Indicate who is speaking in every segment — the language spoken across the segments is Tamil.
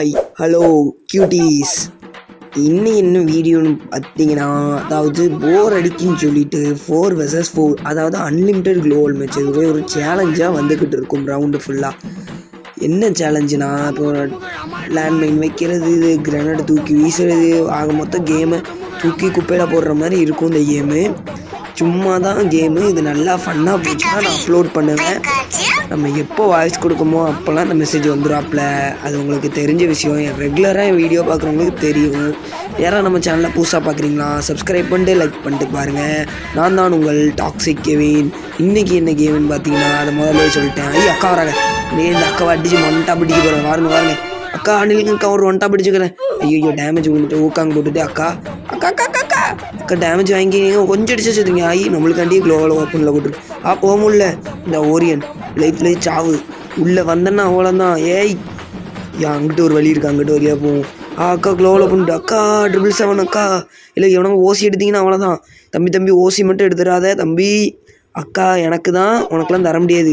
Speaker 1: ஹாய் ஹலோ கியூட்டீஸ் இன்னும் என்ன வீடியோன்னு பார்த்தீங்கன்னா அதாவது போர் அடிக்குன்னு சொல்லிட்டு ஃபோர் வெர்சஸ் ஃபோர் அதாவது அன்லிமிட்டெட் குளோவல் மேட்ச் இதுவே ஒரு சேலஞ்சாக வந்துக்கிட்டு இருக்கும் ரவுண்டு ஃபுல்லாக என்ன சேலஞ்சுனா இப்போ லேண்ட்மைன் வைக்கிறது இது கிரனேட் தூக்கி வீசுறது ஆக மொத்தம் கேமை தூக்கி குப்பையில் போடுற மாதிரி இருக்கும் இந்த கேமு சும்மா தான் கேமு இது நல்லா ஃபன்னாக போச்சுன்னா நான் அப்லோட் பண்ணுவேன். நம்ம எப்போ வாய்ஸ் கொடுக்குமோ அப்போல்லாம் அந்த மெசேஜ் வந்துடும் அது உங்களுக்கு தெரிஞ்ச விஷயம். ரெகுலராக என் வீடியோ பார்க்குறவங்களுக்கு தெரியும். யாராவது நம்ம சேனலில் புதுசாக பார்க்குறீங்களா? சப்ஸ்கிரைப் பண்ணிட்டு லைக் பண்ணிட்டு பாருங்கள் நான் தான் உங்கள் டாக்ஸிக் கெவின். இன்றைக்கி என்ன கேவின்னு பார்த்தீங்கன்னா அதை முதல்ல சொல்லிட்டேன். ஐயா அக்கா வராங்க. நீ இந்த அக்காவை அடிச்சு மொண்டா பிடிக்க போகிறேன் வாருங்க வாருங்க. அக்கா அணிலுக்கு அக்கா ஒரு ஒன்ட்டா பிடிச்சிக்கிறேன். ஐயோ டேமேஜ் விழுந்துட்டு ஊக்காங்க போட்டுட்டு அக்கா. அக்கா அக்கா. டேமேஜ் வாங்கி கொஞ்சம் அடிச்சு வச்சுருங்க ஆகி நம்மளுக்காண்டியே க்ளோவில் ஓப்பனில் போட்டுரு. ஆ போக முடியல. இந்த ஓரியன் லைஃப்லேயே சாவு. உள்ளே வந்தேன்னா அவ்வளோதான் ஏய் யா அங்கிட்டு ஒரு வழி இருக்கு அங்கிட்டு வழியாக போவோம் ஆ அக்கா க்ளோவில் பண்ணிட்டு அக்கா ட்ரிபிள் செவன் அக்கா. இல்லை எவனோ ஓசி எடுத்தீங்கன்னா அவ்வளோதான் தம்பி தம்பி ஓசி மட்டும் எடுத்துடாத. தம்பி அக்கா எனக்கு தான் உனக்கெல்லாம் தர முடியாது.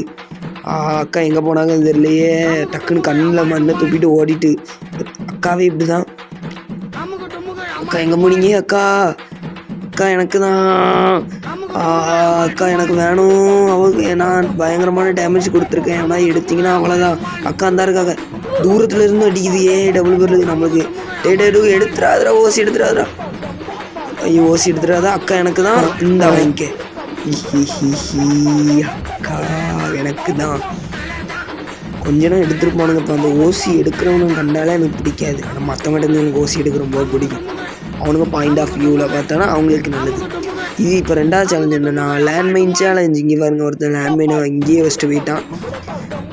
Speaker 1: ஆ அக்கா எங்கே போனாங்கன்னு தெரியலையே. டக்குன்னு கண்ணில் மண்ணை துப்பிட்டு ஓடிட்டு. அக்காவே இப்படி தான் அக்கா எங்கே போனீங்க அக்கா? அக்கா எனக்கு தான். அக்கா எனக்கு வேணும். அவங்க நான் பயங்கரமான டேமேஜ் கொடுத்துருக்கேன். ஆனால் எடுத்தீங்கன்னா அவ்வளோதான் அக்கா அந்த இருக்காங்க தூரத்துல இருந்து அடிக்குது. ஏ டபுள் பேர் நம்மளுக்கு. டே டே டூ எடுத்துறாதரா ஓசி எடுத்துறாதரா ஐயோ ஓசி எடுத்துறாதா? அக்கா எனக்கு தான். இந்த வாங்கிக்க. அக்கா எனக்கு தான். கொஞ்ச நேரம் எடுத்துருப்பானுங்க இப்போ அந்த ஓசி எடுக்கிறவனுங்க கண்டாலே எனக்கு பிடிக்காது. ஆனால் மற்றவங்கிட்ட எனக்கு ஓசி எடுக்க ரொம்ப பிடிக்கும். அவனுங்க பாயிண்ட் ஆஃப் வியூவில் பார்த்தானா அவங்களுக்கு நல்லது. இது இப்போ ரெண்டாவது சேலஞ்ச் என்னன்னா லேண்ட்மைன் சேலஞ்ச் இங்கே பாருங்க ஒருத்தன் லேண்ட்மைனை இங்கேயே வச்சுட்டு போயிட்டான்.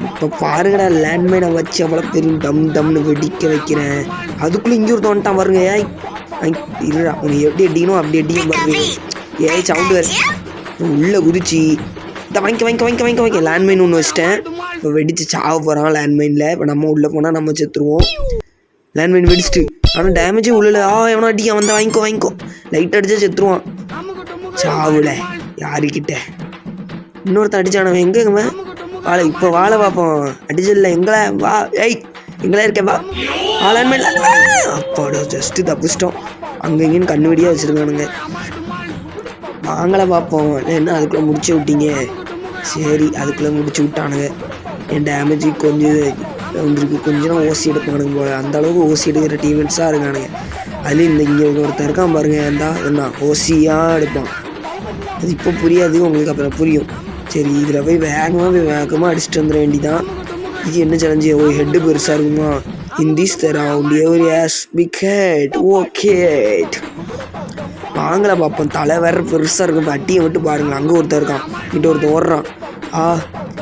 Speaker 1: இப்போ பாருங்கடா லேண்ட்மைனை வச்சு அவ்வளோ பெரிய டம் டம்னு வெடிக்க வைக்கிறேன். அதுக்குள்ளே இங்கே ஒருத்தன் வந்துட்டான் பாருங்க ஏய். இருடா உன்னை எப்படி அடிக்கணும் அப்படி அடிக்க பாருங்க. ஏய் சவுண்டு வேறு. உள்ளே குதிச்சு. இந்த வாங்கிக்க வாங்கிக்க வாங்கிக்க வாங்கிக்க வாங்கிக்க. லேண்ட்மைன் ஒன்று வச்சிட்டேன். இப்போ வெடிச்சு சாவ போகிறான் லேண்ட்மைனில் இப்போ நம்ம உள்ளே போனால் நம்ம செத்துருவோம். லேண்ட்மைன் வெடிச்சிட்டு ஆனால் டேமேஜே உள்ள ஆ எவனோ அடிக்க வந்தா வாங்கிக்கோ வாங்கிக்கோ. லைட் அடிச்சா செத்துருவான். சாவுல யாருக்கிட்ட இன்னொருத்தன் அடிச்சானவன் எங்க இவன்? வாழை இப்போ வாழை பார்ப்போம். அடிச்சல எங்களை. வா ஏய் எங்களே இருக்கேன் வா. வாழாண்மையில் அப்பாடா ஜஸ்ட்டு தப்பிச்சிட்டோம். அங்கே இங்கேன்னு கண்ணு வெடியாக வச்சுருக்கானுங்க. நாங்களே பார்ப்போம். என்ன அதுக்குள்ளே முடிச்சு விட்டீங்க. சரி அதுக்குள்ளே முடிச்சு விட்டானுங்க. என் டேமேஜ் கொஞ்சம் வந்துருக்கு கொஞ்சம் நேரம் ஓசி எடுப்பானுங்க போல. அந்த அளவுக்கு ஓசி எடுக்கிற டீமெண்ட்ஸாக இருக்கானுங்க. அதுலேயும் இந்த இங்கே ஒருத்தர் இருக்கான் பாருங்க. இருந்தா என்ன ஓசியாக எடுப்பான். அது இப்போ புரியாது. உங்களுக்கு அப்புறம் புரியும். சரி இதில் போய் வேகமாக போய் வேகமாக அடிச்சுட்டு வந்துட வேண்டிதான். இது என்ன சேலஞ்சு ஓ ஹெட்டு பெருசாக இருக்குமா? In this round every has big head okay வாங்கலை பார்ப்போம் தலை வேற பெருசாக இருக்கும். அட்டியை மட்டும் பாருங்களேன். அங்கே ஒருத்தர் இருக்கான். இங்கிட்ட ஒருத்தர் ஓடுறான். ஆ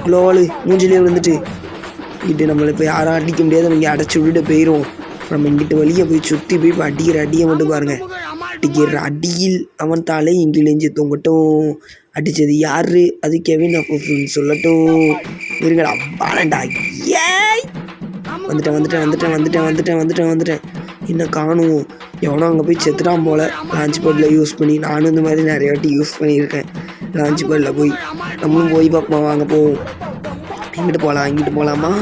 Speaker 1: குளோவாலு மூஞ்சிலே விழுந்துட்டு. இது நம்மளை இப்போ யாரும் அடிக்க முடியாது. நம்ம இங்கே அடைச்சி விட்டுட்டு போயிடுவோம் நம்ம இங்கிட்ட வழியே போய் சுற்றி போய் இப்போ அடிக்கிற அடியை மட்டும் பாருங்கள் அடிக்கிற அடியில் அவன் தாளே இங்கிலேஞ்சு தொங்கட்டும். அடித்தது யார்? அது கெவின் அப்படின்னு சொல்லட்டும். இருங்கடா பாலண்டா ஏய்! வந்துட்டேன் வந்துட்டேன் வந்துட்டேன் வந்துட்டேன் வந்துட்டேன் வந்துட்டேன் வந்துட்டேன். இன்னும் காணும்? எவனோ அங்கே போய் செத்துட்டான் போல். லான்ச் பேடில் யூஸ் பண்ணி நானும் இந்த மாதிரி நிறைய வாட்டி யூஸ் பண்ணியிருக்கேன். லான்ச் பேடில் போய். நம்மளும் போய் பார்ப்போம். வாங்க போவோம். இங்கிட்டு போகலாம் இங்கிட்டு போகலாமா?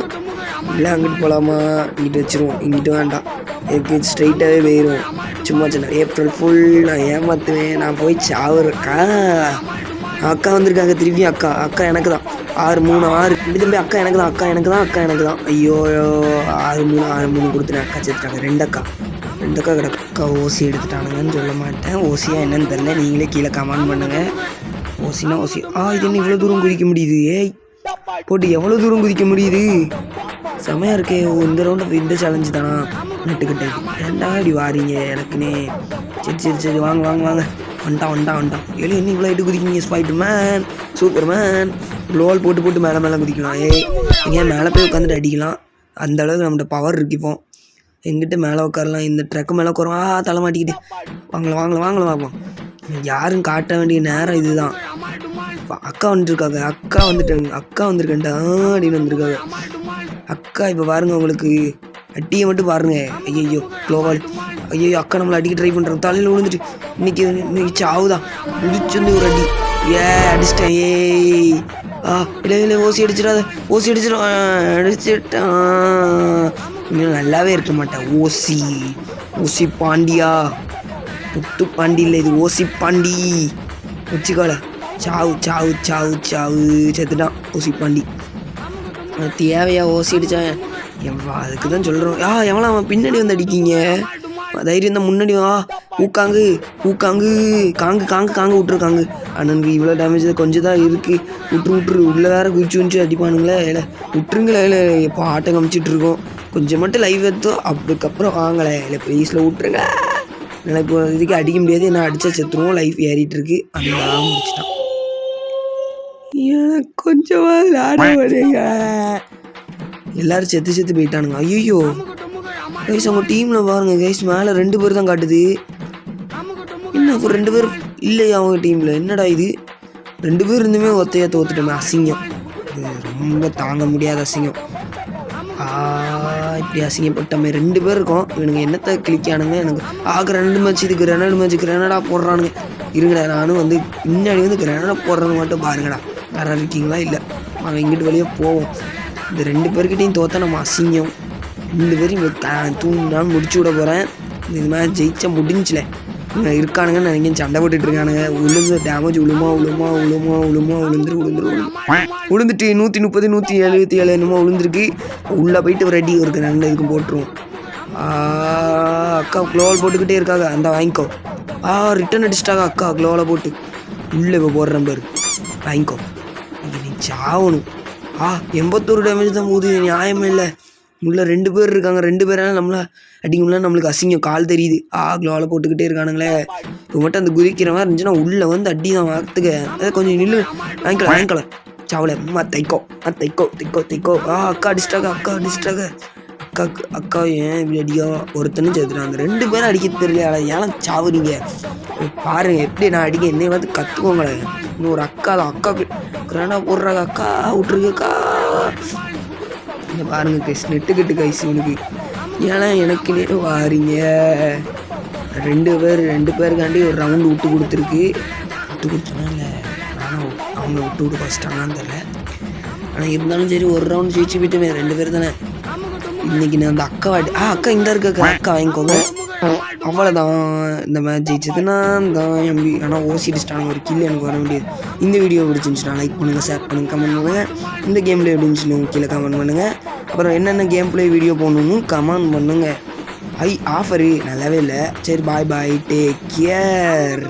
Speaker 1: இல்லை அங்கிட்டு போகலாமா? இங்கிட்டு வச்சுருவோம். இங்கிட்டு வேண்டாம். எனக்கு ஸ்ட்ரைட்டாகவே போயிடும் சும்மா சின்ன ஏப்ரல் ஃபுல் நான் ஏமாத்துவேன். நான் போய் சாவுறக்கா அக்கா வந்திருக்காங்க. திருப்பி அக்கா அக்கா எனக்கு தான். ஆறு மூணு ஆறு. திரும்பி அக்கா எனக்கு தான் அக்கா எனக்கு தான் அக்கா எனக்கு தான். ஐயோ ஆறு மூணு ஆறு மூணு கொடுத்துட்டேன். அக்கா சேர்த்துட்டாங்க ரெண்டு அக்கா. ரெண்டு அக்கா கிடக்கு. அக்கா ஓசி எடுத்துட்டானுங்கன்னு சொல்ல மாட்டேன். ஓசியா என்னன்னு தெரில நீங்களே கீழே கமெண்ட் பண்ணுங்கள் ஓசினா ஓசி. ஆ இது என்ன இவ்வளோ தூரம் குதிக்க முடியுது? ஏய். போட்டு எவ்வளோ தூரம் குதிக்க முடியுது? செமையாக இருக்கே. ஓ, இந்த ரவுண்டு இந்த சேலஞ்சு தானா? நட்டுக்கிட்டேன் ஏன்டா இப்படி வாரீங்க? எனக்குனே. சரி சரி சரி. வாங்க வாங்க வாங்க. வந்துட்டான் வந்துட்டான் வந்துட்டான் ஏழு என்ன இவ்வளோ இட்டு குதிக்கிங்க spite man super man lol போட்டு போட்டு மேலே மேலே குதிக்கலாம். ஏய் ஏன் மேலே போய் உட்காந்துட்டு அடிக்கலாம். அந்த அளவுக்கு நம்மகிட்ட பவர் இருக்கு இப்போ. எங்கிட்ட மேலே உட்காரலாம். இந்த ட்ரக்கு மேலே உட்காரோம் ஆ தலை மாட்டிக்கிட்டு. வாங்கலாம் வாங்கலாம் வாங்கலாம் வாங்கலாம். யாரும் காட்ட வேண்டிய நேரம் இதுதான். அக்கா வந்துருக்காங்க. அக்கா வந்துட்டாங்க. அக்கா வந்திருக்கேன்டா அப்படின்னு வந்திருக்காங்க. அக்கா இப்போ பாருங்க உங்களுக்கு. அட்டியை மட்டும் பாருங்க. ஐயோ க்ளோவால் ஐயோ அக்கா நம்மளை அடிக்க ட்ரை பண்ணுறாங்க தலையில் விழுந்துட்டு. இன்னைக்கு இன்னைக்கு சாவுதான் முடிச்சு வந்து ஒரு அடி. ஏ அடிச்சிட்டேன். ஏய். ஆ இல்லை இல்லை ஓசி அடிச்சிடாத. ஓசி அடிச்சிடும் அடிச்சிட்டான் இன்னும் நல்லாவே இருக்க மாட்டேன் ஓசி. ஓசி பாண்டியா. முத்து பாண்டி இல்லை இது ஓசி பாண்டி. வச்சுக்கோல. சாவு சாவு சாவு சாவு செத்துட்டான் ஓசி பாண்டி. தேவையா ஓசி அடிச்சான் எவ்வா அதுக்கு தான் சொல்கிறோம் ஆ எவ்வளோ அவன் பின்னாடி வந்து அடிக்கீங்க? தைரியம் தான் முன்னாடி வா. ஊக்காங்கு ஊக்காங்கு. காங்கு காங்கு காங்கு விட்ருக்காங்க அண்ணனுக்கு இவ்வளோ டேமேஜ் கொஞ்சம் தான் இருக்குது விட்ரு விட்ரு உள்ளே வேறு குச்சி குதிச்சு அடிப்பானுங்களே. இல்லை விட்டுருங்களே இல்லை எப்போ ஆட்டம் காமிச்சிட்டு இருக்கோம். கொஞ்சம் மட்டும் லைவ் எடுத்தோம். அதுக்கப்புறம் வாங்கலை. இல்லை ப்ளீஸில் விட்ருங்க எனக்கு இதுக்கு அடிக்க முடியாது. நான் அடித்தா செத்துருவோம். லைஃப் ஏறிட்டு இருக்கு. அந்த முடிச்சிட்டான். எனக்கு கொஞ்சமா விளையாட வரீங்க எல்லாரும் செத்து செத்து போயிட்டானுங்க. ஐயோ கைஸ் அவங்க டீமில் பாருங்க கைஸ் மேலே ரெண்டு பேர் தான் காட்டுது. என்ன இப்போ ரெண்டு பேர் இல்லையா அவங்க டீமில் என்னடா இது? ரெண்டு பேர் இருந்துமே ஒத்தையா தோத்துட்டோமே அசிங்கம். ரொம்ப தாங்க முடியாத அசிங்கம். ஆ இப்படி அசிங்கப்பட்டமே. ரெண்டு பேர் இருக்கோம். இவனுங்க என்னத்தை கிளிக்கானுங்க எனக்கு ஆ கிரனடு மேட்ச் இது கிரனடு மேட்ச் கிரனடா போடுறானுங்க. இருங்கடா நானும் வந்து பின்னாடி வந்து கிரனடா போடுறது மட்டும் பாருங்கடா. யாராவது இருக்கீங்களா? இல்லை. அவன் இங்கிட்டு வழியாக போவோம். இந்த ரெண்டு பேர்கிட்டையும் தோத்தா நம்ம அசிங்கம். இந்த பேரையும் தூண்டான்னு முடிச்சு விட போகிறேன் இது மாதிரி ஜெயிச்சா முடிஞ்சில இவங்க இருக்கானுங்கன்னு எங்கேயும் சண்டை போட்டுட்டு இருக்கானுங்க. உளுந்து டேமேஜ் உளுமா உளுமா உளுமா உளுமா உளுந்துரு உளுந்துரு விழுந்துட்டு உளுந்துட்டு நூற்றி முப்பது நூற்றி எழுபத்தி ஏழு என்னமோ உளுந்துருக்கு. உள்ளே போயிட்டு ஒரு அடி ஒரு ரெண்டு இதுக்கும் போட்டுருவோம். அக்கா க்ளோவல் போட்டுக்கிட்டே இருக்காங்க. அந்த வாங்கிக்கோ. ஆ ரிட்டன் அடிச்சிட்டாங்க அக்கா க்ளோவில் போட்டு. உள்ளே இப்போ போடுறேன் பாரு. வாங்கிக்கோ. சாவணும் ஆ எண்பத்தோரு டேமேஜ் தான் போகுது நியாயமே இல்லை. உள்ள ரெண்டு பேர் இருக்காங்க. ரெண்டு பேரால நம்மள அடிக்க முடியல நம்மளுக்கு அசிங்கம். கால் தெரியுது. ஆ க்ளோவில் போட்டுக்கிட்டே இருக்கானுங்களே. இப்போ மட்டும் அந்த குதிக்கிற மாதிரி இருந்துச்சுன்னா உள்ளே வந்து அடி தான் வார்த்துக்க. அதை கொஞ்சம் நில்லு. வாங்கிக்கலாம் வாங்கிக்கலாம் சாவல அம்மா தைக்கோ. ஆ தைக்கோ தைக்கோ தைக்கோ. ஆ அக்கா அடிச்சிட்டாங்க அக்கா அடிச்சிட்டாங்க. அக்கா அக்கா ஏன் இப்படி அடிக்கா? ஒருத்தனும் சேர்த்துட்டாங்க ரெண்டு பேரும் அடிக்க தெரியல ஏன் சாவுறீங்க. பாருங்க எப்படி நான் அடிக்க என்னைய வந்து கற்றுக்கோங்களேன் இன்னும் ஒரு அக்கா தான் அக்கா கிராண்டா போடுற அக்கா விட்ருக்கு அக்கா. இங்க பாருங்க கைஸ் நெட்டு கட்டு கைஸ் இவனுக்கு ஏன்னா எனக்கு நீ வாரிங்க. ரெண்டு பேர் ரெண்டு பேருக்காண்டி ஒரு ரவுண்டு விட்டு கொடுத்துருக்கு. விட்டு கொடுத்தனா இல்லை ஆனால் அவங்க விட்டு விட்டு ஃபஸ்ட்டாங்கன்னு தெரில ஆனால் இருந்தாலும் சரி ஒரு ரவுண்ட் ஜெயிச்சு போயிட்டுமே ரெண்டு பேர் தானே. இன்னைக்கு நான் அந்த அக்கா வாட்டி ஆ அக்கா இந்த இருக்க அக்கா வாங்கிக்கோங்க. அவ்வளோதான் இந்த மேட்ச் ஜெயிச்சதுன்னா தான் எம்பி ஆனால் ஓசிடிச்சிட்டாங்க ஒரு கில் எனக்கு வர முடியாது இந்த வீடியோ பிடிச்சிருந்துச்சுன்னா லைக் பண்ணுங்கள் ஷேர் பண்ணுங்கள் கமெண்ட் பண்ணுங்கள் இந்த கேமில் எப்படி இருந்துச்சுன்னு கீழே கமெண்ட் பண்ணுங்கள் அப்புறம் என்னென்ன கேம் பிளே வீடியோ போடணும்னு கமெண்ட் பண்ணுங்கள் ஐ ஆஃபரு நல்லாவே இல்லை. சரி பாய் பாய் டேக் கேர்